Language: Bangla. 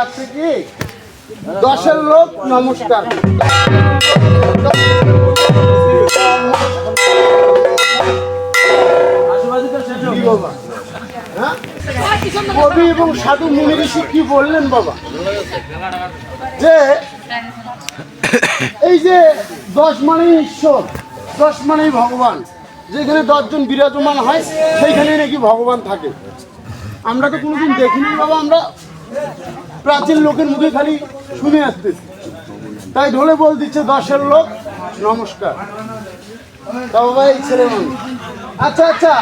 হচ্ছে কি দশের লোক নমস্কার? হ্যাঁ? কবি এবং সাধু মুনি ঋষি কি বললেন বাবা যে এই যে দশ মানেই ঈশ্বর, দশ মানেই ভগবান, যেখানে দশজন বিরাজমান হয় সেইখানে নাকি ভগবান থাকে আমরা তো কোনোদিন দেখিনি বাবা, আমরা প্রাচীন লোকের মুখে খালি শুনে আসতেছি। তাই ঢোলে বল দিচ্ছে দশের লোক, নমস্কার। বাবা ছেলে মানুষ। আচ্ছা আচ্ছা।